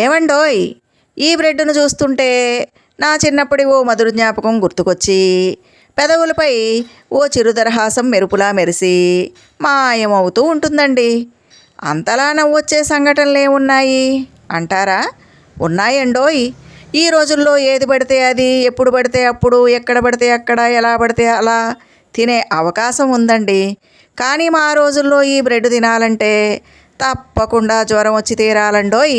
ఏమండోయ్? ఈ బ్రెడ్ను చూస్తుంటే నా చిన్నప్పటి ఓ మధుర జ్ఞాపకం గుర్తుకొచ్చి పెదవులపై ఓ చిరుదరహాసం మెరుపులా మెరిసి మాయమవుతూ ఉంటుందండి. అంతలా నవ్వొచ్చే సంఘటనలు ఏమున్నాయి అంటారా? ఉన్నాయండోయ్. ఈ రోజుల్లో ఏది పడితే అది ఎప్పుడు పడితే అప్పుడు ఎక్కడ పడితే అక్కడ ఎలా పడితే అలా తినే అవకాశం ఉందండి. కానీ మా రోజుల్లో ఈ బ్రెడ్ తినాలంటే తప్పకుండా జ్వరం వచ్చి తీరాలండోయ్.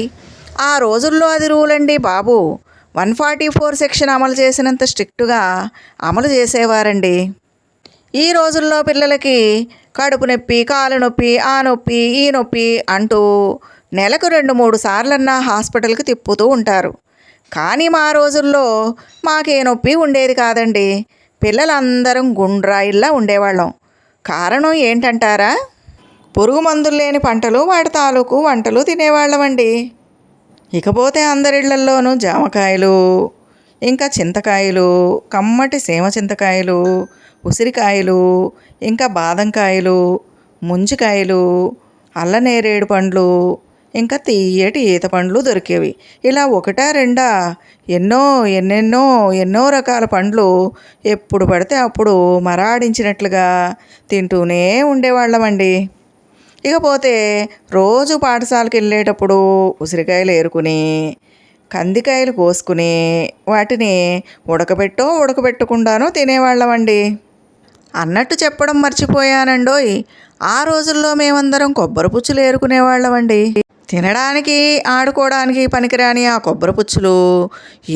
ఆ రోజుల్లో అది రూల్ అండి బాబు. వన్ ఫార్టీ ఫోర్ సెక్షన్ అమలు చేసినంత స్ట్రిక్టుగా అమలు చేసేవారండి. ఈ రోజుల్లో పిల్లలకి కడుపు నొప్పి కాలు నొప్పి ఆ నొప్పి ఈ నొప్పి అంటూ నెలకు రెండు మూడు సార్లన్నా హాస్పిటల్కి తిప్పుతూ ఉంటారు. కానీ మా రోజుల్లో మాకే నొప్పి ఉండేది కాదండి. పిల్లలందరం గుండ్రాయిల్లా ఉండేవాళ్ళం. కారణం ఏంటంటారా? పురుగు మందులు లేని పంటలు వాటి తాలూకు వంటలు తినేవాళ్ళమండి. ఇకపోతే అందరిళ్ళల్లోనూ జామకాయలు ఇంకా చింతకాయలు కమ్మటి సీమ చింతకాయలు ఉసిరికాయలు ఇంకా బాదంకాయలు ముంజికాయలు అల్లనేరేడు పండ్లు ఇంకా తీయటి ఈత పండ్లు దొరికేవి. ఇలా ఒకటా రెండా ఎన్నో ఎన్నెన్నో ఎన్నో రకాల పండ్లు ఎప్పుడు పడితే అప్పుడు మరాడించినట్లుగా తింటూనే ఉండేవాళ్ళమండి. ఇకపోతే రోజు పాఠశాలకు వెళ్ళేటప్పుడు ఉసిరికాయలు ఏరుకుని కందికాయలు కోసుకుని వాటిని ఉడకబెట్టో ఉడకబెట్టకుండానో తినేవాళ్ళమండి. అన్నట్టు చెప్పడం మర్చిపోయానండోయ్. ఆ రోజుల్లో మేమందరం కొబ్బరి పుచ్చులు ఏరుకునేవాళ్ళమండి. తినడానికి ఆడుకోవడానికి పనికిరాని ఆ కొబ్బరి పుచ్చులు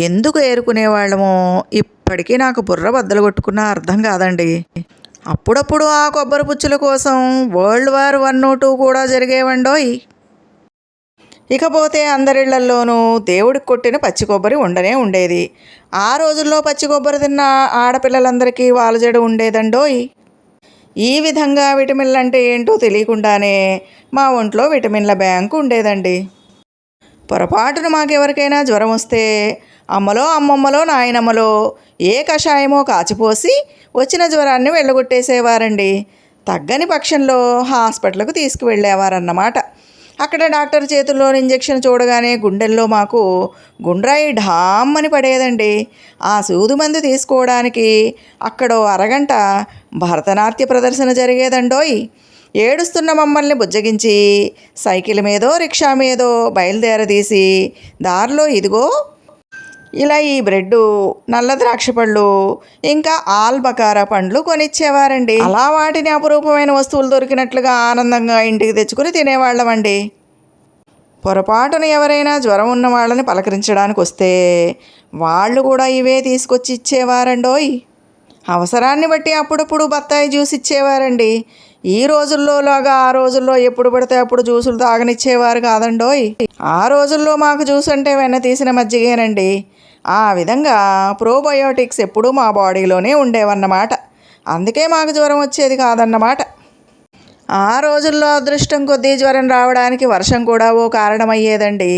ఎందుకు ఏరుకునేవాళ్ళమో ఇప్పటికీ నాకు బుర్ర బద్దలు కొట్టుకున్న అర్థం కాదండి. అప్పుడప్పుడు ఆ కొబ్బరి పుచ్చుల కోసం వరల్డ్ వార్ వన్ టూ కూడా జరిగేవండోయ్. ఇకపోతే అందరిళ్ళల్లోనూ దేవుడికి కొట్టిన పచ్చి కొబ్బరి ఉండనే ఉండేది. ఆ రోజుల్లో పచ్చి కొబ్బరి తిన్న ఆడపిల్లలందరికీ వాలజడు ఉండేదండోయ్. ఈ విధంగా విటమిన్లు అంటే ఏంటో తెలియకుండానే మా ఒంట్లో విటమిన్ల బ్యాంకు ఉండేదండి. పొరపాటున మాకెవరికైనా జ్వరం వస్తే అమ్మలో అమ్మమ్మలో నాయనమ్మలో ఏ కషాయమో కాచిపోసి వచ్చిన జ్వరాన్ని వెళ్ళగొట్టేసేవారండి. తగ్గని పక్షంలో హాస్పిటల్కు తీసుకువెళ్ళేవారన్నమాట. అక్కడ డాక్టర్ చేతుల్లో ఇంజెక్షన్ చూడగానే గుండెల్లో మాకు గుండ్రాయి ఢామ్మని పడేదండి. ఆ సూదు మందు తీసుకోవడానికి అక్కడో అరగంట భరతనాట్య ప్రదర్శన జరిగేదండోయ్. ఏడుస్తున్న మమ్మల్ని బుజ్జగించి సైకిల్ మీదో రిక్షా మీదో బయలుదేరదీసి దారిలో ఇదిగో ఇలా ఈ బ్రెడ్ నల్ల ద్రాక్ష పళ్ళు ఇంకా ఆల్బకార పండ్లు కొనిచ్చేవారండి. అలా వాటిని అపురూపమైన వస్తువులు దొరికినట్లుగా ఆనందంగా ఇంటికి తెచ్చుకుని తినేవాళ్ళమండి. పొరపాటున ఎవరైనా జ్వరం ఉన్న వాళ్ళని పలకరించడానికి వస్తే వాళ్ళు కూడా ఇవే తీసుకొచ్చి ఇచ్చేవారండోయ్. అవసరాన్ని బట్టి అప్పుడప్పుడు బత్తాయి జ్యూస్ ఇచ్చేవారండి. ఈ రోజుల్లో లాగా ఆ రోజుల్లో ఎప్పుడు పడితే అప్పుడు జ్యూసులు తాగనిచ్చేవారు కాదండోయ్. ఆ రోజుల్లో మాకు జ్యూస్ అంటే వెన్న తీసిన మజ్జిగేనండి. ఆ విధంగా ప్రోబయోటిక్స్ ఎప్పుడూ మా బాడీలోనే ఉండేవన్నమాట. అందుకే మాకు జ్వరం వచ్చేది కాదన్నమాట. ఆ రోజుల్లో అదృష్టం కొద్దీ జ్వరం రావడానికి వర్షం కూడా ఓ కారణమయ్యేదండి.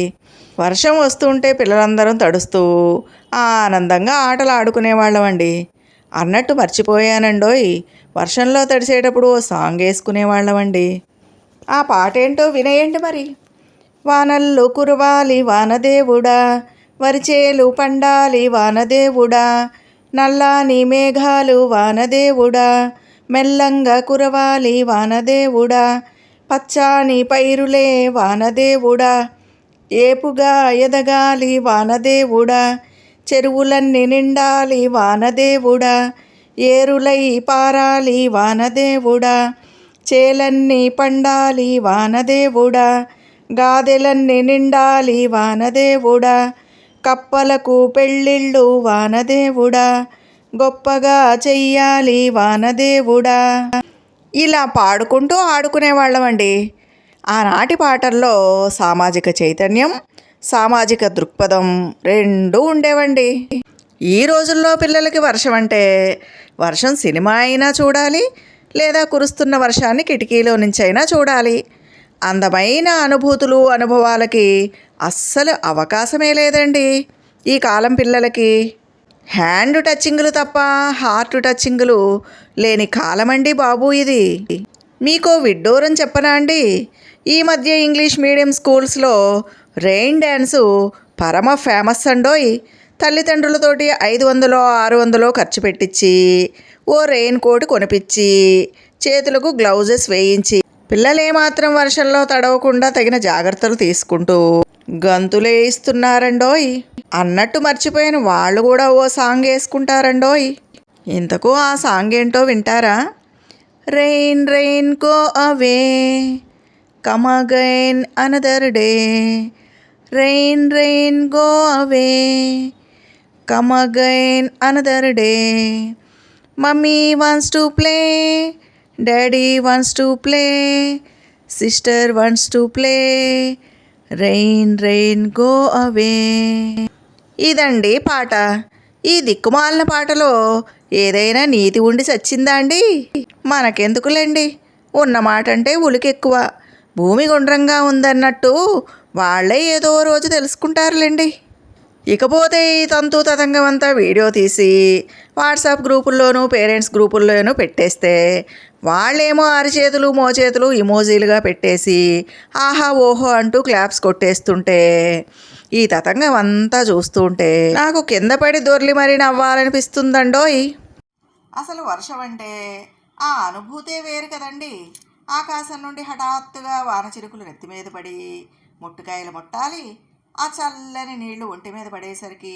వర్షం వస్తుంటే పిల్లలందరం తడుస్తూ ఆనందంగా ఆటలు ఆడుకునేవాళ్ళమండి. అన్నట్టు మర్చిపోయానండోయ్. వర్షంలో తడిసేటప్పుడు ఓ సాంగ్ వేసుకునేవాళ్ళమండి. ఆ పాట ఏంటో వినేయండి మరి. వానల్లు కురవాలి వానదేవుడా వరిచేలు పండాలి వానదేవుడా. నల్లాని మేఘాలు వానదేవుడా. మెల్లంగా కురవాలి వానదేవుడా. పచ్చాని పైరులే వానదేవుడా. ఏపుగా ఎదగాలి వానదేవుడా. చెరువులన్నీ నిండాలి వానదేవుడా. ఏరులై పారాలి వానదేవుడా. చేలన్నీ పండాలి వానదేవుడా. గాదెలన్నీ నిండాలి వానదేవుడా. కప్పలకు పెళ్ళిళ్ళు వానదేవుడా. గొప్పగా చెయ్యాలి వానదేవుడా. ఇలా పాడుకుంటూ ఆడుకునేవాళ్ళమండి. ఆనాటి పాటల్లో సామాజిక చైతన్యం సామాజిక దృక్పథం రెండూ ఉండేవండి. ఈ రోజుల్లో పిల్లలకి వర్షం అంటే వర్షం సినిమా అయినా చూడాలి లేదా కురుస్తున్న వర్షాన్ని కిటికీలో నుంచి అయినా చూడాలి. అందమైన అనుభూతులు అనుభవాలకి అస్సలు అవకాశమే లేదండి. ఈ కాలం పిల్లలకి హ్యాండ్ టచ్చింగ్లు తప్ప హార్ట్ టచ్చింగ్లు లేని కాలమండి బాబు ఇది. మీకో విడ్డూరం చెప్పనా అండి? ఈ మధ్య ఇంగ్లీష్ మీడియం స్కూల్స్లో రెయిన్ డ్యాన్సు పరమ ఫేమస్ అండోయ్. తల్లిదండ్రులతోటి ఐదు వందలో ఆరు వందలో ఖర్చు పెట్టించి ఓ రెయిన్ కోట్ కొనిపించి చేతులకు గ్లౌజెస్ వేయించి పిల్లలు ఏమాత్రం వర్షంలో తడవకుండా తగిన జాగ్రత్తలు తీసుకుంటూ గంతులే ఇస్తున్నారండోయ్. అన్నట్టు మర్చిపోయిన వాళ్ళు కూడా ఓ సాంగ్ వేసుకుంటారండోయ్. ఇంతకు ఆ సాంగ్ ఏంటో వింటారా? Rain rain go away come again another day. Rain rain go away come again another day. Mummy wants to play daddy wants to play sister wants to play rain rain go away ఇదండి పాట. ఈ దిక్కుమాలిన పాటలో ఏదైనా నీతి ఉండి చచ్చిందా అండి? మనకెందుకులేండి? ఉన్న మాట అంటే ఉలికెక్కువ. భూమి గుండ్రంగా ఉందన్నట్టు వాళ్ళే ఏదో రోజు తెలుసుకుంటారులేండి. ఇకపోతే ఈ తంతు తతంగం అంతా వీడియో తీసి వాట్సాప్ గ్రూపుల్లోనూ పేరెంట్స్ గ్రూపుల్లోనూ పెట్టేస్తే వాళ్ళేమో అరిచేతులు మోచేతులు ఇమోజీలుగా పెట్టేసి ఆహా ఓహో అంటూ క్లాప్స్ కొట్టేస్తుంటే ఈ తతంగం అంతా చూస్తుంటే నాకు కింద పడి దొర్లి మరీ నవ్వాలనిపిస్తుందండోయ్. అసలు వర్షం అంటే ఆ అనుభూతే వేరు కదండి. ఆకాశం నుండి హఠాత్తుగా వాన చిరుకులు నెత్తి మీద పడి ముట్టుకాయలు ముట్టాలి. ఆ చల్లని నీళ్ళు ఒంటి మీద పడేసరికి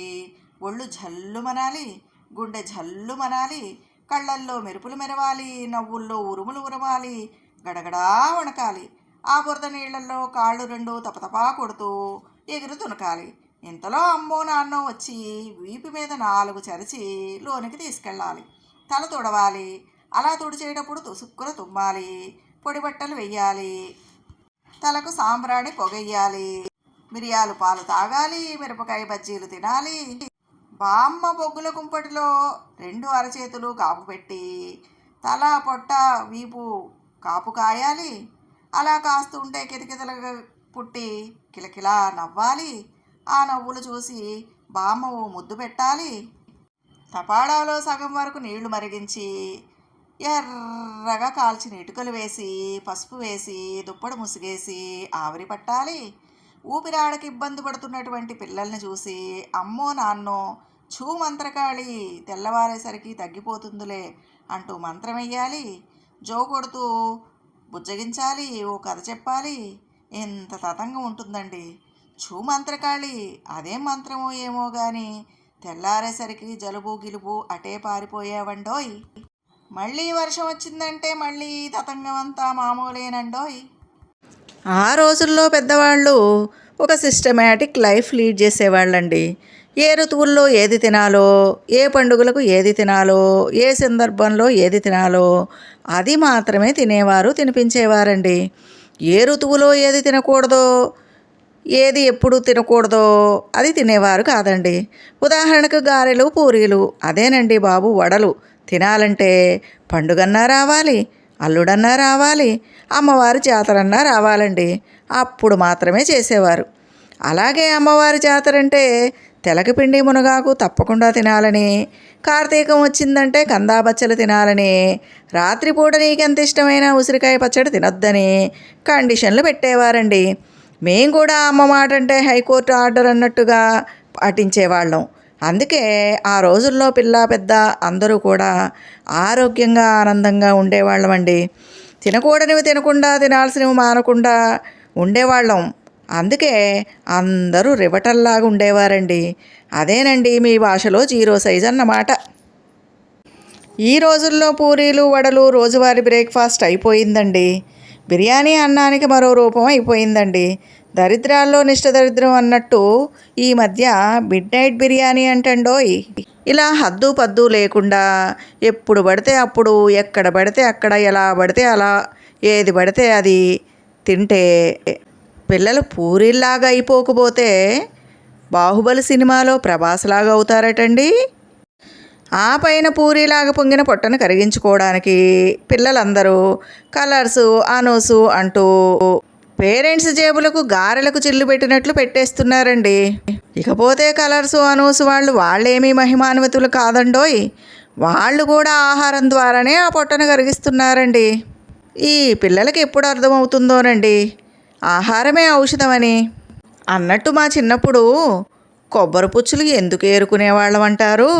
ఒళ్ళు జల్లు మనాలి గుండె జల్లు మనాలి కళ్ళల్లో మెరుపులు మెరవాలి నవ్వుల్లో ఉరుములు ఉరవాలి గడగడా వణకాలి. ఆ బురద నీళ్ళలో కాళ్ళు రెండు తపతపా కొడుతూ ఎగురు తునకాలి. ఇంతలో అమ్మో నాన్నో వచ్చి వీపు మీద నాలుగు చరిచి లోనికి తీసుకెళ్ళాలి. తల తుడవాలి. అలా తుడిచేటప్పుడు తుసుక్కున తుమ్మాలి. పొడి బట్టలు వెయ్యాలి. తలకు సాంబ్రాణి పొగెయ్యాలి. మిరియాలు పాలు తాగాలి. మిరపకాయ బజ్జీలు తినాలి. బామ్మ బొగ్గుల కుంపటిలో రెండు అరచేతులు కాపు పెట్టి తల పొట్ట వీపు కాపు కాయాలి. అలా కాస్తుంటే కితకితలుగా పుట్టి కిలకిలా నవ్వాలి. ఆ నవ్వులు చూసి బామ్మ ఓ ముద్దు పెట్టాలి. తపాడాలో సగం వరకు నీళ్ళు మరిగించి ఎర్రగా కాల్చిన ఇటుకలు వేసి పసుపు వేసి దుప్పడు ముసిగేసి ఆవిరి పట్టాలి. ఊపిరాడకి ఇబ్బంది పడుతున్నటువంటి పిల్లల్ని చూసి అమ్మో నాన్నో చూ మంత్రకాళి తెల్లవారేసరికి తగ్గిపోతుందిలే అంటూ మంత్రం వెయ్యాలి జో కొడుతూ బుజ్జగించాలి ఓ కథ చెప్పాలి. ఎంత తతంగం ఉంటుందండి. చూ మంత్రకాళి అదేం మంత్రమో ఏమో కానీ తెల్లారేసరికి జలుబు గిలుబు అటే పారిపోయావండోయ్. మళ్ళీ వర్షం వచ్చిందంటే మళ్ళీ తతంగం అంతా మామూలేనండోయ్. ఆ రోజుల్లో పెద్దవాళ్ళు ఒక సిస్టమేటిక్ లైఫ్ లీడ్ చేసేవాళ్ళండి. ఏ ఋతువుల్లో ఏది తినాలో ఏ పండుగలకు ఏది తినాలో ఏ సందర్భంలో ఏది తినాలో అది మాత్రమే తినేవారు తినిపించేవారండి. ఏ ఋతువులో ఏది తినకూడదో ఏది ఎప్పుడు తినకూడదో అది తినేవారు కాదండి. ఉదాహరణకు గారెలు పూరీలు అదేనండి బాబు వడలు. తినాలంటే పండుగన్నా రావాలి అల్లుడన్నా రావాలి అమ్మవారి జాతరన్నా రావాలండి. అప్పుడు మాత్రమే చేసేవారు. అలాగే అమ్మవారి జాతర అంటే తెలకపిండి మునగాకు తప్పకుండా తినాలని. కార్తీకం వచ్చిందంటే కందాబచ్చలు తినాలని. రాత్రిపూట నీకెంత ఇష్టమైన ఉసిరికాయ పచ్చడి తినొద్దని కండిషన్లు పెట్టేవారండి. మేం కూడా అమ్మ మాట అంటే హైకోర్టు ఆర్డర్ అన్నట్టుగా పాటించేవాళ్ళం. అందుకే ఆ రోజుల్లో పిల్ల పెద్ద అందరూ కూడా ఆరోగ్యంగా ఆనందంగా ఉండేవాళ్ళమండి. తినకూడనివి తినకుండా తినాల్సినవి మానకుండా ఉండేవాళ్ళం. అందుకే అందరూ రివటల్లాగా ఉండేవారండి. అదేనండి మీ భాషలో జీరో సైజ్ అన్నమాట. ఈ రోజుల్లో పూరీలు వడలు రోజువారీ బ్రేక్ఫాస్ట్ అయిపోయిందండి. బిర్యానీ అన్నానికి మరో రూపం అయిపోయిందండి. దరిద్రాల్లో నిష్ట దరిద్రం అన్నట్టు ఈ మధ్య మిడ్ నైట్ బిర్యానీ అంటండోయ్. ఇలా హద్దు పద్దు లేకుండా ఎప్పుడు పడితే అప్పుడు ఎక్కడ పడితే అక్కడ ఎలా పడితే అలా ఏది పడితే అది తింటే పిల్లలు పూరిల్లాగా అయిపోకపోతే బాహుబలి సినిమాలో ప్రభాస్లాగా అవుతారటండి. ఆ పైన పూరిలాగా పొంగిన పొట్టను కరిగించుకోవడానికి పిల్లలందరూ కలర్సు అనోసు అంటూ పేరెంట్స్ జేబులకు గారెలకు చిల్లు పెట్టినట్లు పెట్టేస్తున్నారండి. ఇకపోతే కలర్సు అనూసు వాళ్ళు వాళ్ళేమీ మహిమాన్వితులు కాదండోయ్. వాళ్ళు కూడా ఆహారం ద్వారానే ఆ పొట్టను కరిగిస్తున్నారండి. ఈ పిల్లలకి ఎప్పుడు అర్థమవుతుందోనండి. ఆహారమే ఔషధమని. అన్నట్టు మా చిన్నప్పుడు కొబ్బరి పుచ్చులు ఎందుకు ఏరుకునేవాళ్ళం అంటారు